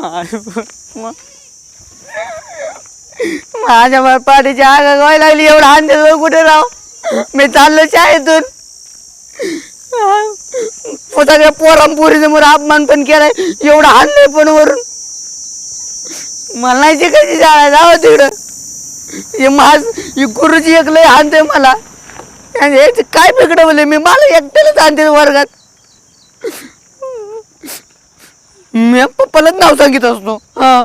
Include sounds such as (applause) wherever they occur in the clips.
मग माझ्या मला पाठीची आग व्हायला लागली एवढं हांदे कुठे राव? मी चाललो शाळेतून. सगळ्या पोराम समोर अपमान पण केलाय एवढं हाणलंय पण वरून. मला नाही शिकायची शाळा जावं तिकडं. हे माझ ही गुरुजी एक लय हाणते मला. काय याचं काय बिघडवले मी? मला एकट्यालाच आणते वर्गात. मी पप्पालाच नाव सांगित असतो. हा.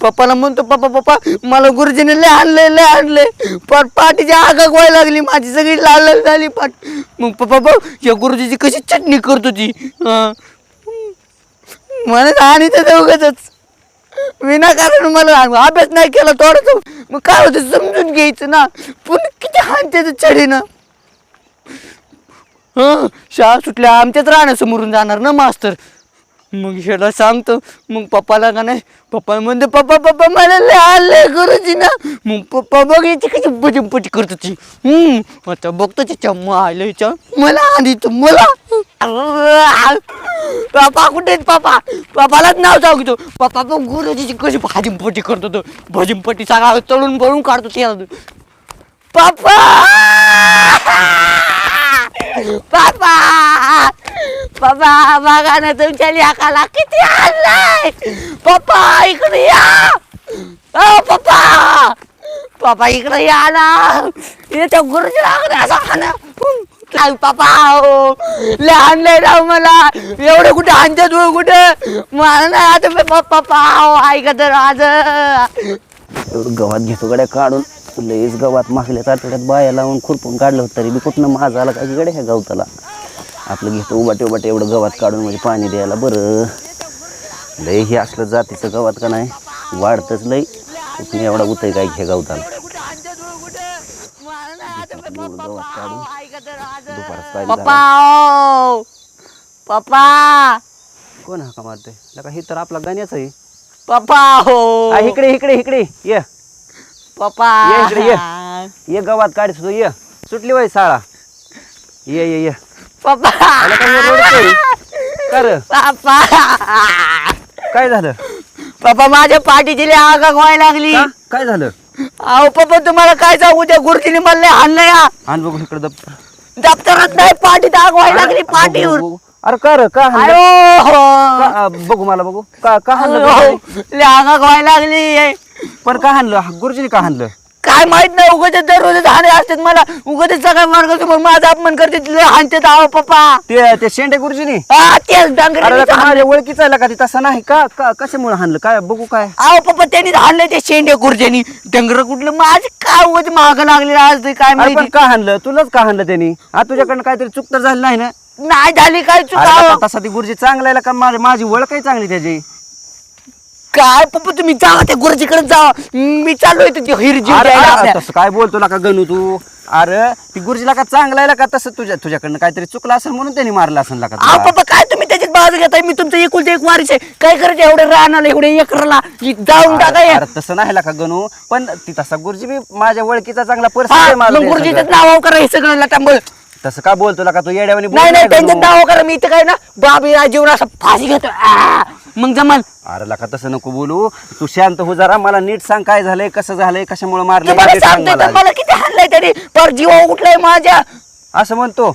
पप्पाला म्हणतो पप्पा पप्पा मला गुरुजीने लय आणले लय आणले पाट पाठीची आगा व्हायला लागली माझी सगळी लाल लाल झाली पाठ. मग पप्पा या गुरुजीची कशी चटणी करतो ती मला आणि तर उगाच विनाकारण मला अभ्यास नाही केला थोडंसं. मग काय होतं समजून घ्यायचं ना. पुन्हा किती हानते चढीनं. हं. शाळा सुटल्या आमच्याच राहण्यासमोरून जाणार ना मास्तर? मग शेला सांगतो मग पप्पाला का नाही? पप्पा म्हणते पप्पा पप्पा मला लय आलंय गुरुजी ना. मग पप्पा बघ याची कशी बजंपटी करतो ती हम्म आता बघतो चम्म आलं हिच्या मला आधी तू मला? पापा कुठे पापा पापालाच नाव सांगतो. पप्पा पण गुरुजीची कशी भाजीमपट्टी करतो तो भाजीमपट्टी सगळा तळून बळून काढतो ती पापा पापा बघा तुमच्या लेखाला किती आणलाय? पप्पा इकडे या. ओ पप्पा. पप्पा इकडे या ना. हे गुरुजी लागले असा खाना पप्पा हो. लय आणलंय राव मला. एवढं कुठे आणतात तू कुठे? मला नाही आता पप्पा पप्पा हो ऐका तर आज. एवढं गवात घेतो गड्या काढून. लईच गवात मागल्याच आठवड्यात बाया लावून खुरपून काढलं होतं तरी बी कुठनं माझा आला का गड्या ह्या गवताला? आपलं घेतो उबाटे उबाटे एवढं गवात काढून म्हणजे पाणी द्यायला बरं. लय हे असलं जातीचं गवात का नाही? वाढतच लय. कुठून एवढा उतय काय घ्या गवताला? गवत काढून पप्पा! पप्पा कोण हाका मारतोय? लका हे तर आपला गाण्याचं आहे. पप्पा हो! आ, इकडे इकडे इकडे. ये. पप्पा! ये इकडे, ये. गवात काढत होतो ये. सुटली वय शाळा. ये ये ये. पप्पा आला का हे रडतोय? का रे? पप्पा काय झालं पप्पा माझ्या पाठीची लय आगा व्हायला लागली का? काय झालं अहो पप्पा तुम्हाला काय सांगू त्या गुरुजीने मला लय हाणलं या आण बघू इकडे दप्तर दप्तरात नाही पाठीत आग व्हायला लागली पाठीवर बघू, बघू. अरे का रे का हाणलं? अयो का, हो. आ, बघू मला बघू का का हाणलं अहो, गुरुजीने? लय आगा व्हायला लागली पण का हाणलं गुरुजीने का हाणलं काय माहीत नाही उगाच दररोज हाणे असतात मला. उगाच सगळ्या मार्गासमोर माझा अपमान करते हाणतात आहो पप्पा. ते ते शेंडे गुरुजीने? हा तेच अरे डांगरे लका माझ्या ओळखीचा आहे लका ते तसं नाही का? का कशामुळे हाणलं? काय बघू काय? अहो पप्पा त्यांनी हाणले ते शेंडे गुरुज्यांनी डंगर कुठलं? माझे काय उगाच महाग लागले आज ते काय अरे पण माहिती? का हाणलं? तुलाच का हाणलं त्यांनी? हा तुझ्याकडनं काहीतरी चूक तर झाली नाही ना? नाही झाली काय अरे चुका तसा ती गुरुजी चांगला आहे का माझी माझी ओळख काही चांगली त्याची. काय? पप्पा तुम्ही जावा त्या गुरुजीकडे जावा मी चाललोय तिथे हिरजी अरे द्यायला अरे, आपल्या. तसं काय बोलतो का गणू तू. अरे ती गुरुजीला का चांगला आहे का तसं तुझ्या तुझ्याकडनं काहीतरी चुकलं असेल म्हणून त्यांनी मारलं असेल का अहो तुला? पप्पा काय तुम्ही त्याच्यात बाजू घेताय? मी तुमचं एकुलते एक वारीच. आहे काय करायचं एवढे राहणार एवढे एकरला? जाऊन अरे टाकाय अरे, तसं नाही का गणू. पण ती तसा गुरुजी बी माझ्या ओळखीचा चांगला मग गुरुजीचं नाव करा हे सगळं लटांबळ तसं का बोलतो? का तू येड्यावानी बोलू नाही नाही नका. नाव करा. मी इथं काय ना बाबी जीवन असं फाशी घेतो. आ, मग जमल. अरे लका तसं नको बोलू. तू शांत हो जरा. मला नीट सांग काय झालंय कसं झालंय कशामुळे मारलं तुम्हाला नीट सांग सांगतोय तर मला. किती हाणलंय तरी पर जीव उठलाय माझ्या. असं म्हणतो.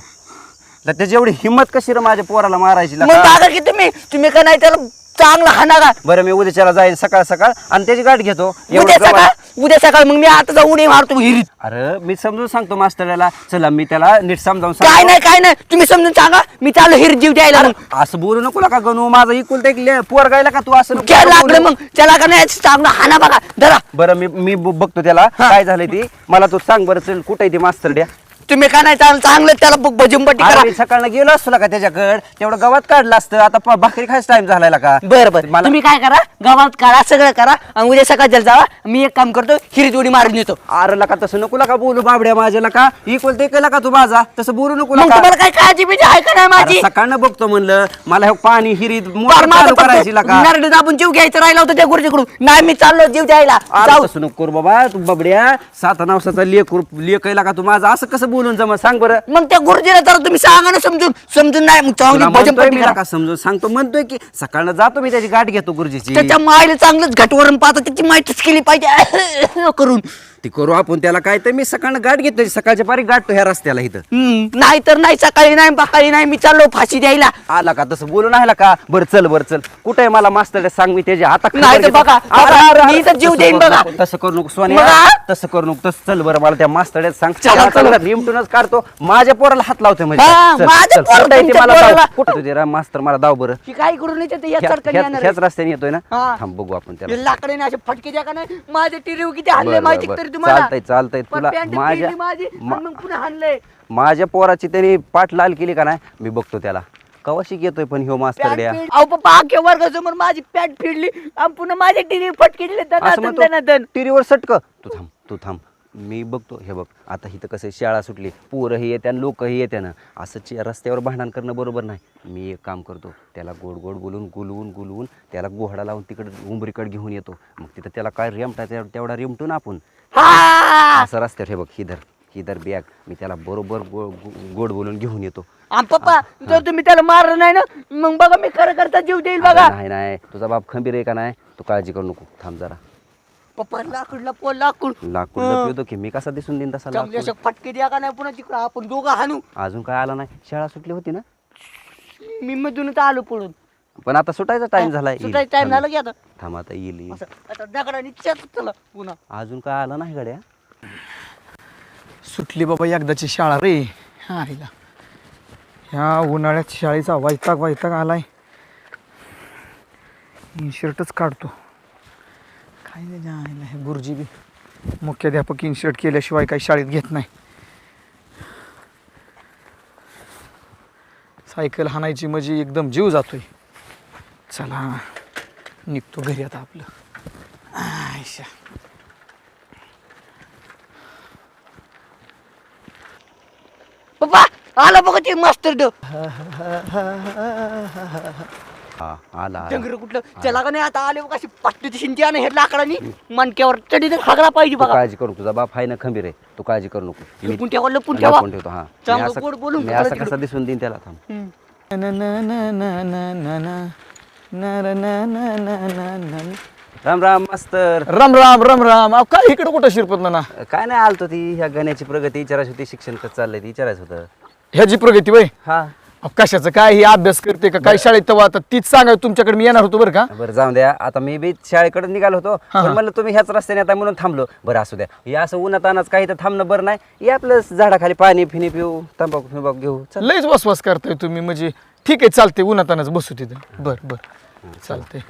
तर त्याची एवढी हिंमत कशी रे माझ्या पोराला मारायची मग लका? बघा की तुम्ही. तुम्ही का नाही त्याला चांगला हाना का? बरं मी उद्याच्याला जाईल सकाळ सकाळ आणि त्याची गाठ घेतो. एवढं उद्या सकाळ? उद्या सकाळ मग मी आता जाऊन उडी मारतो हिरीत. अरे मी समजून सांगतो मास्तरला. चला मी त्याला नीट समजावून काय सांगतो नाही काय नाही. तुम्ही समजून सांगा. मी चाललो हिर जीव द्यायला मग. असं बोलू नको का गणू. माझा इकुल ते पोर गायला का तू असं नको काय लागलं. मग. त्याला का नाही चांगला हाना बघा. धरा. बरं मी मी ब- बघतो त्याला. काय झालंय ती? मला तू सांग बरं चल कुठे ती मास्तर द्या तुम्ही का नाही चांगलं चांगलं त्याला भजमपट्टी करा. मी सकाळनं गेलो असतो का त्याच्याकडे? तेवढं गवत काढलं असतं. आता प- भाकरी खायचा टाइम झालाय का? बरं बरं. मला- तुम्ही काय करा? गावात करा सगळं करा आणि उद्या सकाळच्या जावा. मी एक काम करतो हिरीत उडी मारून येतो. अरे लका तसं नको का बोलू बाबड्या माझ्या लका. इकुल ते केला का तू माझा? तसं बोलू नको मग लका. तुम्हाला काय काळजी बिजी आहे का नाही माझी? अरे सकाळनं बघतो म्हणलं. मला हे पाणी हिरीत फार मोटर माझं चालू फक्त करायची लका. आपण जीव घ्यायचं राहिला होतं त्या गुरुजीकडून. नाही मी चाललो जीव द्यायला. अरे जाऊ. तसं नको करू बाबा. तू बाबड्या सात नवसाचा लेख लेख आहे का तू माझा. असं कसं बोलून जमा सांग बरं. मग त्या गुरुजीला तर तुम्ही सांगा ना समजून. समजून नाही मग चांगली तुला भजन म्हणतोय मी समजून सांगतो म्हणतोय की सकाळनं जातो मी त्याची गाठ घेतो गुरुजीची. त्याच्या मायला चांगलंच घटवरून पाहता त्याची माहितीच केली पाहिजे. (coughs) करून. ती करू आपण त्याला काय तर मी सकाळनं गाठ घेतो सकाळच्या पारी गाठतो ह्या रस्त्याला इथं. नाही तर नाही सकाळी नाही सकाळी नाही मी चाललो फाशी द्यायला. आला का तसं बोलून आला का? बरं चल बरं चल. कुठे मला मास्तर सांग मी त्याच्या आता नाही तर बघा, बघा, मी तर जीव देईन बघा. तसं करू नको बघा. तसं करू नको तसं चल बरं मला त्या मास्तड्यात सांग चला, चला. रिमटूनच काढतो. माझ्या पोराला हात लावतोय म्हणजे. हा, चल, माझ्या चल. पोराला कुठं आहे ते तुमच्या मला पोराला. दाव. कुठं तुझे राम मास्तर मला दाव बरं. की काय करून येते ते या ह्या- चरकन ह्याच येणार ह्याच रस्त्याने येतोय ना? हा. थांब बघू आपण त्याला. लाकडीने असे फटके द्या का नाही? माझे टिरीव किती बरं, माहिती बरं, तरी तुम्हाला. चालतंय, चालतंय. पण तुला पॅन्ट माझ्या- पिळली माझी मा- आणि मग पुन्हा हाणले माझ्या पोराची त्यांनी पाठ लाल केली का नाही? मी बघतो त्याला. कवाशी येतोय पण ह्यो मास्तरड्या अहो पप्पा अख्ख्या वर्गासमोर माझी पॅन्ट फिरली आणि पुन्हा माझे टिरी फटके दिले असं दनादन म्हणतो दनादन टीव्हीवर सटक. तू थांब तू थांब. मी बघतो हे बघ आता इथं कसं शाळा सुटली पोरंही येत्या लोकही येत्या ना. असं चे- रस्त्यावर भांडण करणं बरोबर नाही. मी एक काम करतो त्याला गोड गोड बोलून गुलवून गुलवून त्याला गोहडा लावून तिकडं उंबरीकडे घेऊन येतो. मग तिथं त्याला काय रेमटा तेवढा रेमटू ना आपण. हा! असं रस्त्यावर हे बघ हिधर हिधर बॅग. मी त्याला बरोबर गो- गो- गोड बोलून घेऊन येतो. पप्पा जर तुम्ही त्याला मारलं नाही ना मग बघा मी खरं करता जीव देईल बघा. अरे नाही नाही. तुझा बाप खंबीर आहे का नाही? तू काळजी करू नको. थांब जरा. पप्पा लाकडला पोल लाकूड. लाकूड. लपवतो की मी कसा दिसून देईन तसा लाकूड? असे फटके द्या का नाही पुन्हा तिकडं? आपण दोघं हाणू. अजून काय आला नाही? शाळा सुटली होती ना? मी मधूनच आलो पळून. पण आता सुटायचा टाइम झाला. सुटायचा टाइम. झाला की आता. थांब आता येईल येईल. असं आता दगडाने चेत चला पुन्हा. अजून काय आला नाही गड्या? सुटली बाबा एकदाची शाळा रे. हा आईला ह्या उन्हाळ्यात शाळेचा वैताग वैताग आलाय. इन्शर्टच काढतो. काय आईला हे गुरुजी बी मुख्याध्यापक इन्शर्ट केल्याशिवाय काही शाळेत घेत नाही. सायकल हाणायची म्हणजे एकदम जीव जातोय. चला निघतो घरी आता आपलं. आयशा. पप्पा आला बघा ते मास्टर ड. (laughs) हा आला कुठलं? त्याला आता? आले हे लाकडानी मणक्यावर पाहिजे काळजी तुझा बाप खंबीर आहे. तू काळजी करू नको. राम काय इकडे कुठं शिरपत ना काय नाही आलतो ती. ह्या गण्याची प्रगती विचारायची होती शिक्षण कसं चाललंय ती विचारायचं होतं. ह्याची प्रगती बाई हा. अहो, कशाचं? काय ही अभ्यास करते का? काय शाळेत तेव्हा आता तीच सांगा तुमच्याकडे मी येणार होतो बरं का? बरं जाऊ द्या. आता मी बी शाळेकडे निघालो होतो. पण म्हणलं तुम्ही ह्याच रस्त्याने आता म्हणून थांबलो. बरं असू द्या. हे असं उन्हात अनाच काही तर थांबणं बरं नाही. हे आपलं झाडाखाली पाणी फिनी पिऊ तंबाखू फिंबाखू घेऊ. चल. लयच वसवास करताय तुम्ही म्हणजे ठीक आहे चालते उन्हातानाच बसू तिथं. बर बर. चालते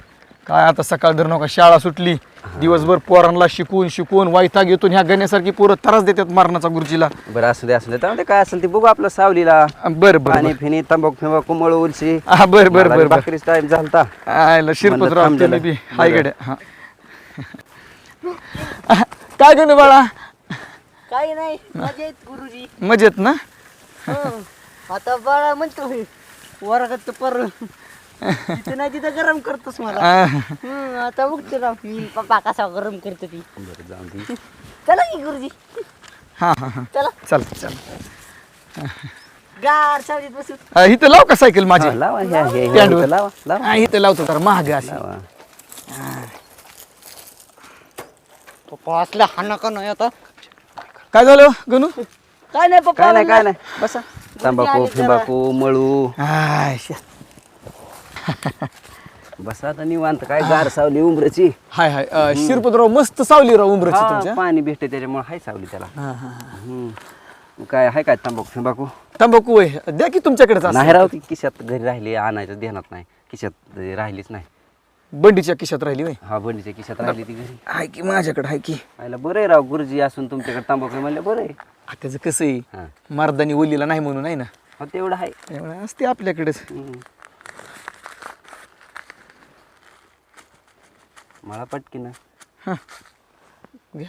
काय आता सकाळ धर नका शाळा सुटली दिवसभर पोरांना शिकवून शिकवून वायताग येतो ह्या गण्यासारखी पोरं त्रास देतात मारण्याचा गुरुजीला. बरं असू द्या असू द्या त्यामध्ये काय असेल ते बघू आपलं सावलीला. बर बर पाणी फिनी तंबाखू फिंबाखू मळू उलशी हा बर बर बर बर. भाकरीच टाइम झालता. आयला म्हणलं शिरपतराव थांब त्याने जरा. बी हाय गड्या हा. काय घेऊन बाळा? काही नाही मजेत गुरुजी. मजेत ना? हं. आता बाळा म्हणतो वर्गात पर तिथं नाही तिथं गरम करतोस मला. हं, आता बघतो राव मी पप्पा कसा गरम करतो ती. बरं जाऊ दे. चला की गुरुजी. हा हा हा. चला. चल चल. गार सावलीत बसू. आ, इथं लाव का सायकल माझी? हा, लावा हे- हे. इथं लावा लावा. हा, इथं लावतो तर महाग आहे अशी. लावा. पप्पा असल्या हाना का नाही आता? काय झालं गणू? काय नाही पप्पा काय नाही काय. नाही. बसा. तंबाखू आली जरा. फिंबाखू मळू आय. (laughs) बसा आता निवांत काय गार सावली उमरची हाय हाय. अ, शिरपतराव मस्त सावली राव उमरची तुमच्या. पाणी भेटते त्याच्यामुळे हाय सावली त्याला. हा, हा, हा. हम्म. काय हाय काय तंबाखू फिंबाखू तंबाखू वय द्या की तुमच्याकडेच असं. नाही राव ती खिशात घरी राहिली आणायचं ध्यानात नाही. खिशात राहिलीच नाही. बंडीच्या खिशात राहिली वय. हा बंडीच्या खिशात राहिली ती घरी. हाय की माझ्याकडे हाय की. आयला बरं आहे राव गुरुजी असून तुमच्याकडे तंबाखू म्हणलं बरं आहे आ, त्याचं कसं आहे? हा. मारदानी ओलीला नाही म्हणून आहे ना? हो तेवढं आहे. त्यामुळे असते आपल्याकडेच. हम्म. मला पटकी ना. हां. घ्या.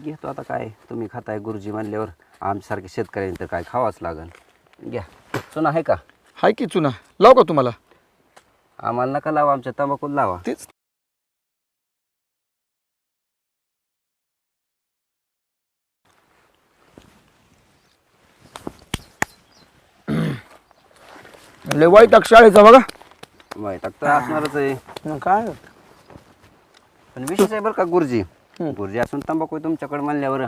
घेतो आता काय तुम्ही खाताय गुरुजी म्हणल्यावर आमच्यासारखे शेतकऱ्यांनी तर काय खावाच लागल. घ्या. चुना आहे का? हाय की चुना? लाव का तुम्हाला? आम्हाला नका लावा आमच्या तंबाखूत लावा. तेच. लय वाईट शाळेचा बघा. वाईट तर असणारच आहे. काय? पण विशेष आहे बरं का गुरुजी. गुरुजी असून तंबाखू तुमच्याकडे म्हणल्यावर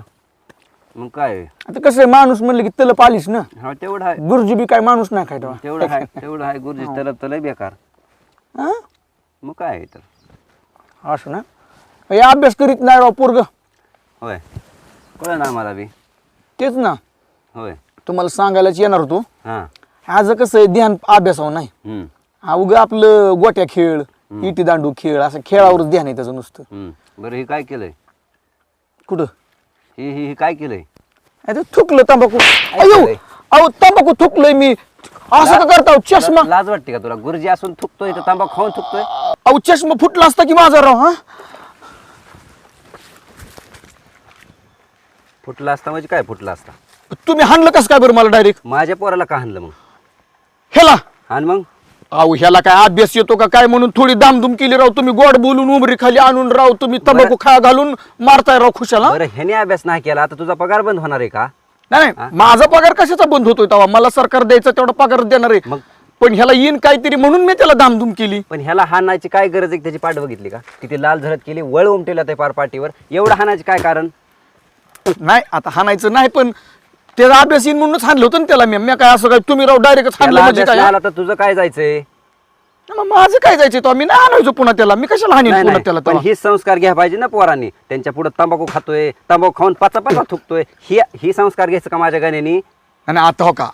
मग काय आता कसं आहे माणूस म्हणलं की तलप आलीस ना. हा तेवढं आहे. गुरुजी बी काय माणूस नाही तेव्हा तेवढं आहे तेवढं आहे गुरुजी तर तर बेकार. हा? मग काय आहे तर असं ना? हे अभ्यास करीत नाही राव पोरग. होय. कळलं ना आम्हाला बी? तेच ना. होय. तुम्हाला सांगायलाच येणार होतो. हां. आज कसं आहे ध्यान अभ्यासावर नाही. हम्म, हा उगा आपलं गोट्या खेळ इटी दांडू खेळ असं खेळावरच ध्यान आहे त्याचं नुसतं. हम्म. बरं हे काय केलंय? कुठं? ही ही ही काय केलंय? अरे थुकलं तंबाखू. अयो? अहो तंबाखू थुकलंय मी. असं का करता हो? चष्मा? तुला लाज वाटते का तुला? गुरुजी असून थुकतोय तर तांबा खाऊन थुकतोय? अहो चष्मा फुटला असता की माझा राव हा? फुटला असता म्हणजे काय फुटला असता? तुम्ही हाणलं कसं काय बरं मला डायरेक्ट माझ्या पोराला का हाणलं मग? ह्याला? हाण मग? अहो ह्याला काय अभ्यास येतो का काय म्हणून थोडी दामधूम केली राव? तुम्ही गोड बोलून उमरी खाली आणून राव तुम्ही तंबाखू खा घालून मारताय राव खुशाला? बरं ह्याने अभ्यास नाही केला आता तुझा पगार बंद होणार आहे का? नाही नाही, माझा पगार कशाचा बंद होतोय तेव्हा? मला सरकार द्यायचा तेवढा पगार देणार आहे. मग? पण ह्याला येईन काहीतरी म्हणून मी त्याला दामधूम केली. पण ह्याला हाणायची काय गरज आहे त्याची पाठ बघितली का? किती लाल झळत केली वळ उमटेला ते पार पाठीवर. एवढं हाणायचे काय कारण? नाही आता हाणायचं नाही पण त्याचा अभ्यास येईन म्हणूनच हाणलं होतं ना त्याला मी. मी काय असं काय तुम्ही राव डायरेक्ट हाणलं त्याला म्हणजे अभ्यास काय? नाही आला तर तुझं काय जायचंय? मग माझं काय जायचं तो? मी नाही आणायचो पुन्हा त्याला. मी कशाला हाणीन नाही पुन्हा नाही. त्याला पण तेव्हा? ही संस्कार घ्या पाहिजे ना पोरांनी. त्यांच्या पुढे तंबाखू खातोय तंबाखू खाऊन पाचा पाचा थुकतोय. ही ही संस्कार घ्यायचं का माझ्या गाण्यानी आणि आता हो का?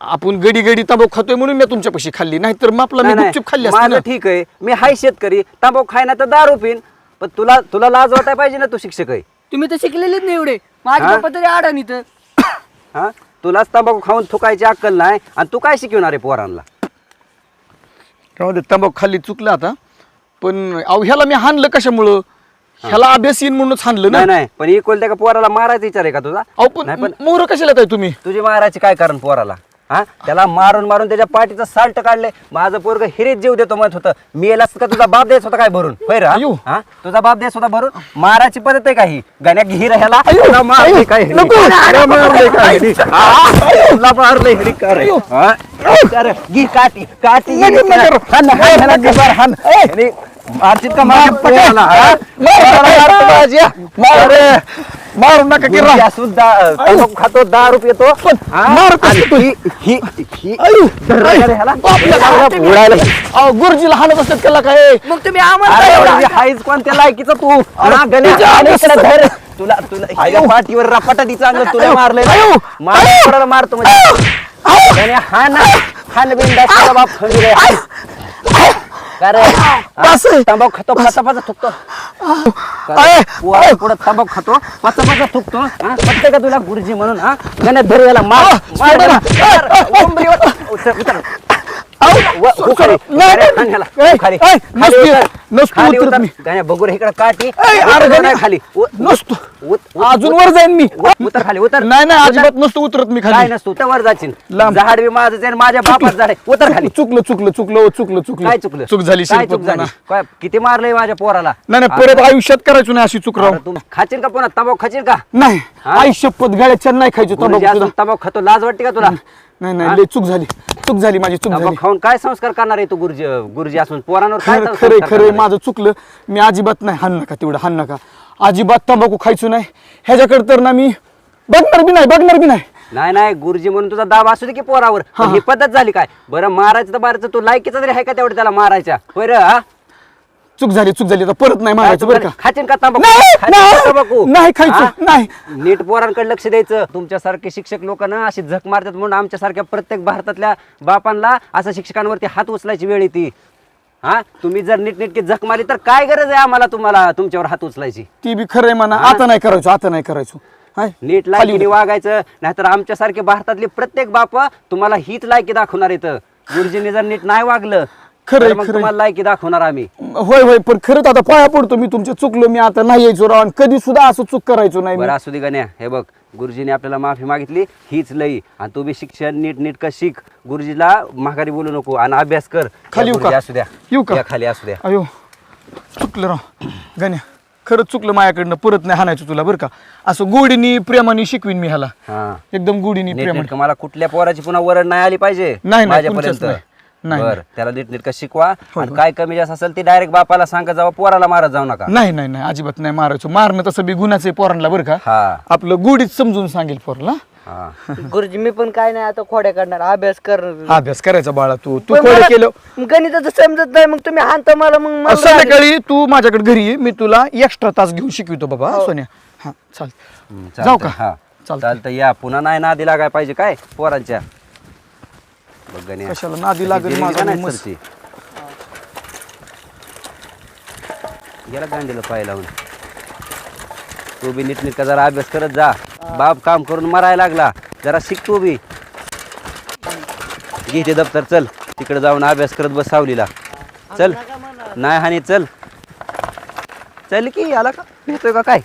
आपण गडी गडी तंबाखू खातोय म्हणून मी तुमच्या पैसे खाल्ली. नाही तर आपला मी नाही. गुपचूप खाल्ली असती माझं ना. ठीक आहे. मी हाय शेतकरी. तंबाखू खाय ना तर दारू पिन. पण तुला तुला लाज वाटाय पाहिजे ना तू शिक्षक आहे तुम्ही तर शिकलेलेच नाही एवढे. माझ्या हा? पप्पा तरी आडण इथं हा? तुलाच तंबाखू खाऊन थुकायची अक्कल नाही आणि तू काय शिकवणार आहे पोरांना? राहू दे तंबाखू खाल्ली चुकलं आता. पण अहो ह्याला मी हाणलं कशामुळं? ह्याला अभ्यास येईन म्हणूनच हाणलं ना? नाही नाही पण इक्वल त्या का पोराला मारायचा विचार आहे का तुझा? अहो नाही पण मोर कशाला येताय तुम्ही? तुझी मारायची काय कारण पोराला? हा त्याला मारून मारून त्याच्या पाठीचं साल्ट काढले माझं पोरग हिरीत जीव देतो म्हणत होतं मी याला का तुझा बाप द्यायचा होता काय भरून होय रे, अयो. हा? तुझा बाप द्यायचा होता भरून मारायची पद्धत आहे काही गाण्या हिर ह्याला अयो, तुला मारलंय अयो, काय हिरी? नको. तुला मारलंय काय हिरी? हा? तुला मारलंय हिरी का रे? हा? अरे, घे काठी काठी घे. नको, नको. हाण, हाण, ह्याला घे बार, हाण. ह्याने मारशील का मार पोराला? पोराला मारतो माझी? अरे, मारू नका की दा- तंबाखू खातो? दहा रुपये येतो हा? मारत आणि असतो. ही- ही- ही- अयो, धरलं का रे ह्याला? बापरे, ह्याला उडायला. अहो गुरुजीला हाणत असतात त्याला काय मग तुम्ही आम्हाला एवढं- गुरुजी, हायच कोणत्या लायकीचा तू. हा, गण्या, तुझ्या आणि अंगात इकडे धर. तुला तुला पाठीवर रपाटा ती चांगलं तुला मारलंय. ना. मार मारतो म्हणजे? गण्या, हाण हाण बिंदास तुझा बाप हाण. का रे? हा? बस. तंबाखू खातो पाचा पाचा थुकतो अय, पोरा पुढे तंबाखू खातो पाचा पाचा थुकतो हा? का तुला गुरुजी म्हणून हा गण्यात धर याला मार मार. उंबरीवर. उतर, उतर. मी. बघू इकडे काठी. खाली. नसतो. अजून वर जाईन मी. उत- उतर खाली उतर. नाही नाही. अजिबात नसतो उतरत मी खाली. नसतो त्या वर जाशील. झाड बी माझं आणि माझ्या बापाचं झाड उतर खाली. चुकलं चुकलं चुकलं हो, चुकलं चुकलं. काय चुकलं? चूक झाली काय चूक झाली. काय किती मारलंय माझ्या पोराला? नाही परत आयुष्यात करायचो नाही अशी चूक तू खाशील का पुन्हा? तंबाखू खाशील का? नाही? आई शपथ गाड्याच्या नाही खायची तंबाखू. तंबाखू खातो. लाज वाटते का तुला? नाही नाही लय चूक झाली. चूक झाली माझी चूक झाली. खाऊन काय संस्कार करणार आहे तू गुरुजी गुरुजी असून? पोरांवर काय खरं संस्कार करणार आहे? माझं चुकलं. मी अजिबात नाही हाण नका तेवढं हाण नका. अजिबात तंबाखू खायचो नाही. ह्याच्याकडे तर ना मी बघणार बी नाही बघणार बी नाही. नाही नाही गुरुजी म्हणून तुझा दाब असू दे की पोरावर. पण ही पद्धत झाली काय? बरं मारायचं तर मारायचं. तू लायकीचा तरी आहे का तेवढं त्याला मारायच्या? होय रे हा? चूक झाली चूक झाली. आता परत नाही मारायचं बरं का? खाचीन का तंबाखू? नाही, खाचीन का नाही, तंबाखू? नाही खायचं? नाही. नीट पोरांकडे लक्ष द्यायचं. तुमच्यासारखे शिक्षक लोक ना अशी झक मारतात म्हणून आमच्यासारख्या प्रत्येक भारतातल्या बापांना असं शिक्षकांवरती हात उचलायची वेळ येते. हा? तुम्ही जर नीटनेटकी झक मारली तर काय गरज आहे आम्हाला तुम्हाला तुमच्यावर हात उचलायची? ती बी खरंय म्हणा. आता नाही करायचो आता नाही करायचो. हाय? नीट खाली लायकीने वागायचं नाहीतर आमच्यासारखे भारतातले प्रत्येक बाप तुम्हाला हीच लायकी दाखवणार येतं गुरुजींनी जर नीट नाही वागलं खरंय, तर मग खरंय. तुम्हाला लायकी दाखवणार आम्ही. होय होय पण खरंच आता पाया पडतो मी. तुमच्या चुकलो मी आता नाही यायचो राव. आणि कधी सुद्धा असं चूक करायचो नाही मी. बरं असू दे गण्या. हे बघ गुरुजीने आपल्याला माफी मागितली हीच लई. आणि तू बी शिक्षण नीट नीट का शिक. गुरुजीला माघारी बोलू नको आणि अभ्यास कर. खाली येऊ गुरुजी का? असू द्या. येऊ का? या खाली असू द्या. अयो चुकलं राव. गाण्या खरंच चुकलं माझ्याकडनं. परत नाही हाणायचं तुला बरं का? असं गोडीनी प्रेमाने शिकवीन मी ह्याला. हा. एकदम गोडीनी नीट प्रेमाने. नीट मला कुठल्या पोराची पुन्हा वरड नाही आली पाहिजे. नाही नाही माझ्यापर्यंत. तुमच्याच नाही. नाही बर त्याला नीटनीटकं शिकवा. आणि काय कमी जास्त असेल ते डायरेक्ट बापाला सांगा जावा पोराला मारत जाऊ नका. नाही नाही नाही अजिबात नाही मारायचो. मारणं तसं बी गुन्ह्याचं आहे पोरांना बरं का? हा. आपलं गुढीत समजून सांगेल पोरला. हा. गुरुजी मी पण काय नाही आता खोड्या काढणार अभ्यास करणार अभ्यास करायचा बाळा तू. तू पण खोडे मला केलं. गणिताचं समजत नाही मग तुम्ही हाणता मला मग मला संध्याकाळी तू माझ्याकडे घरी ये मी तुला एक्स्ट्रा तास घेऊन शिकवितो बाबा हा, सोन्या. हा चाल हम्म, जाऊ. का? हा. चालतंय. चालतं या. पुन्हा नाही नादी लागाय पाहिजे काय पोरांच्या? गण्या. कशाला? नादी लागेल माझा. सरची? गेला गांडीला पाय लावून. तू बी नीटनीटका जरा अभ्यास करत जा. बाप काम करून मरायला लागला. जरा शिक तू बी. घे ते दप्तर चल. तिकडे जाऊन अभ्यास करत बस सावलीला. चल. नाही हानी चल. चल की आला का? येतोय का काय?